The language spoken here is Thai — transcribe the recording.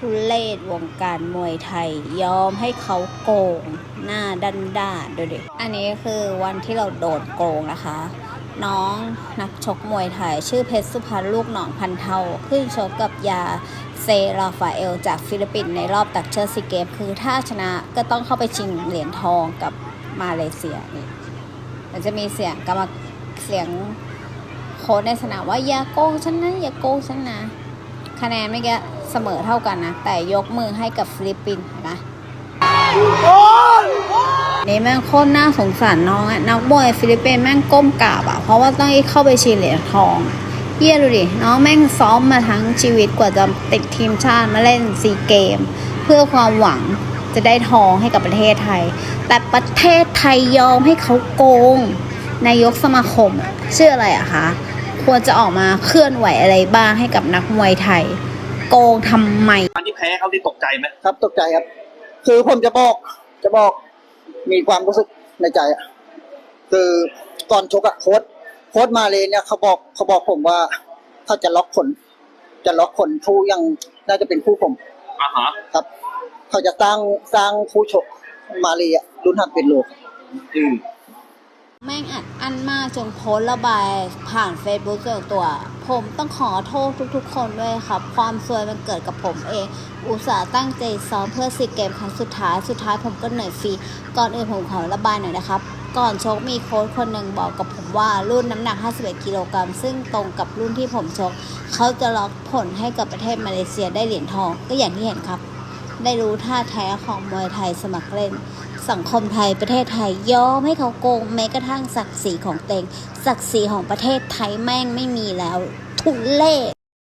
ทุเลศวงการมวยไทย ยอมให้เขาโกง หน้าดันด้าดูดิอันนี้คือวันที่เราโดนโกงนะคะ น้องนักชกมวยไทย ชื่อเพชรสุพรรณลูกหนองพันเทาขึ้นชกกับยาเซราฟาเอล จากฟิลิปปินส์ในรอบตักเชิดซีเกมคือถ้าชนะก็ต้องเข้าไปชิงเหรียญทองกับมาเลเซียนี่มันจะมีเสียงกรรมเสียงโค้ชในสนามว่าอย่าโกงฉันนะอย่าโกงฉันนะคะแนนไม่แก เสมอเท่ากันนะ แต่ยกมือให้กับฟิลิปปินส์เห็นะนี่แม่งโคตรน่าสงสารน้องอะนักมวยฟิลิปปินส์แม่งก้มกราบอะเพราะว่าต้องเข้าไปชิงเหรียญทองเยี่ยดูดิน้องแม่งซ้อมมาทั้งชีวิตกว่าจะติดทีมชาติมาเล่นซีเกม เพื่อความหวังจะได้ทองให้กับประเทศไทย แต่ประเทศไทยยอมให้เขาโกง นายกสมาคมอะชื่ออะไรอะคะ ควรจะออกมาเคลื่อนไหวอะไรบ้างให้กับนักมวยไทย โกงทำไม ตอนที่แพ้เขาที่ตกใจไหมครับตกใจครับ คือผมจะบอกจะบอกมีความรู้สึกในใจอะคือก่อนชกอะโค้ดโค้ดมาเลยเนี่ยเขาบอกเขาบอกผมว่าเขาจะล็อกผลจะล็อกผลผู้ยังน่าจะเป็นผู้ผมอ่าฮะครับ เขาจะสร้างสร้างผู้ชกมาเลยอะรุ่นห้าเป็นโลก อืม แม่งอัดอั้นมากจนโพสต์ระบายผ่าน Facebook ส่วนตัว ผมต้องขอโทษทุกๆ คนด้วยครับ ความซวยมันเกิดกับผมเอง อุตส่าห์ตั้งใจซ้อมเพื่อซีเกมครั้งสุดท้าย สุดท้ายผมก็เหนื่อยฟรี ก่อนอื่นผมขอระบายหน่อยนะครับ ก่อนชกมีโค้ชคนหนึ่งบอกกับผมว่ารุ่นน้ำหนัก 51 กิโลกรัม ซึ่งตรงกับรุ่นที่ผมชก เขาจะล็อกผลให้กับประเทศมาเลเซียได้เหรียญทอง ก็อย่างที่เห็นครับ ได้รู้ท่าแท้ของมวยไทยสมัครเล่น สังคมไทยประเทศไทยยอมให้เขาโกงแม้กระทั่งศักดิ์ศรีของเตงศักดิ์ศรีของประเทศไทยแม่งไม่มีแล้วทุเล่